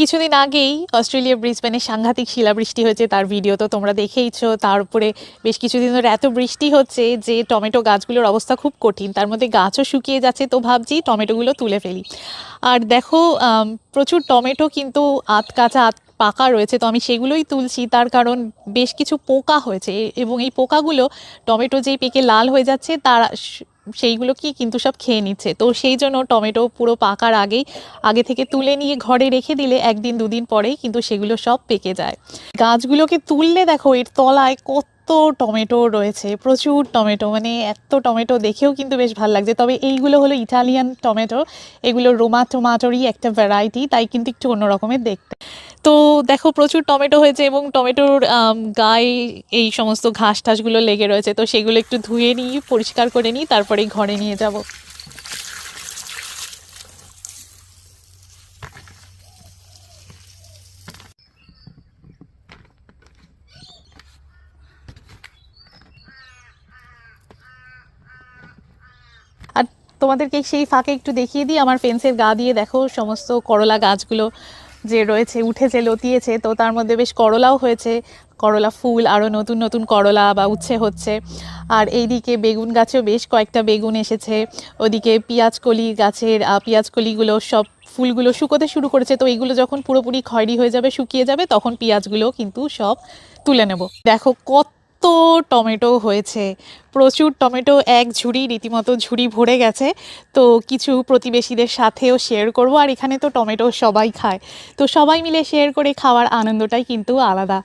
কিছুদিন আগেই অস্ট্রেলিয়া ব্রিসবেনে সাংঘাতিক শিলাবৃষ্টি হয়েছে তার ভিডিও তো তোমরা দেখেইছো। তার উপরে বেশ কিছুদিন ধরে এত বৃষ্টি হচ্ছে যে টমেটো গাছগুলোর অবস্থা খুব কঠিন। তার মধ্যে গাছও শুকিয়ে যাচ্ছে তো ভাবছি টমেটোগুলো তুলে ফেলি। আর দেখো প্রচুর টমেটো কিন্তু আত, কাঁচা আত পাকা রয়েছে তো আমি সেগুলোই তুলছি। তার কারণ বেশ কিছু পোকা হয়েছে এবং এই পোকাগুলো টমেটো যেই পেকে লাল হয়ে যাচ্ছে তার সেইগুলোকেই কিন্তু সব খেয়ে নিচ্ছে। তো সেই জন্য টমেটো পুরো পাকার আগেই, আগে থেকে তুলে নিয়ে ঘরে রেখে দিলে একদিন দুদিন পরেই কিন্তু সেগুলো সব পেকে যায়। গাছগুলোকে তুললে দেখো এর তলায় কত টমেটো রয়েছে, প্রচুর টমেটো মানে এত টমেটো দেখেও কিন্তু বেশ ভালো লাগছে। তবে এইগুলো হলো ইটালিয়ান টমেটো, এগুলো রোমা টমাটোরই একটা ভ্যারাইটি তাই কিন্তু একটু অন্যরকমের দেখতে। তো দেখো, প্রচুর টমেটো হয়েছে এবং টমেটোর গায়ে এই সমস্ত ঘাস টাসগুলো লেগে রয়েছে, তো সেগুলো একটু ধুয়ে নিই, পরিষ্কার করে নিই, তারপরেই ঘরে নিয়ে যাব আর তোমাদেরকে সেই ফাঁকে একটু দেখিয়ে দিই। আমার ফেন্সের গা দিয়ে দেখো, সমস্ত করলা গাছগুলো যে রয়েছে, উঠেছে, লতিয়েছে, তো তার মধ্যে বেশ করলাও হয়েছে। করলা ফুল আরও নতুন নতুন করলা বা উচ্ছে হচ্ছে। আর এইদিকে বেগুন গাছেও বেশ কয়েকটা বেগুন এসেছে। ওদিকে পেঁয়াজকলি গাছের পেঁয়াজকলিগুলো সব ফুলগুলো শুকোতে শুরু করেছে। তো এইগুলো যখন পুরোপুরি খয়রি হয়ে যাবে, শুকিয়ে যাবে, তখন পেঁয়াজগুলো কিন্তু সব তুলে নেব। দেখো কত টমেটো হয়েছে। প্রচুর টমেটো, এক ঝুড়ি, রীতিমতো ঝুড়ি ভরে গেছে। তো কিছু প্রতিবেশীদের সাথেও শেয়ার করব। আর এখানে তো টমেটো সবাই খায়। তো সবাই মিলে শেয়ার করে খাওয়ার আনন্দটাই কিন্তু আলাদা।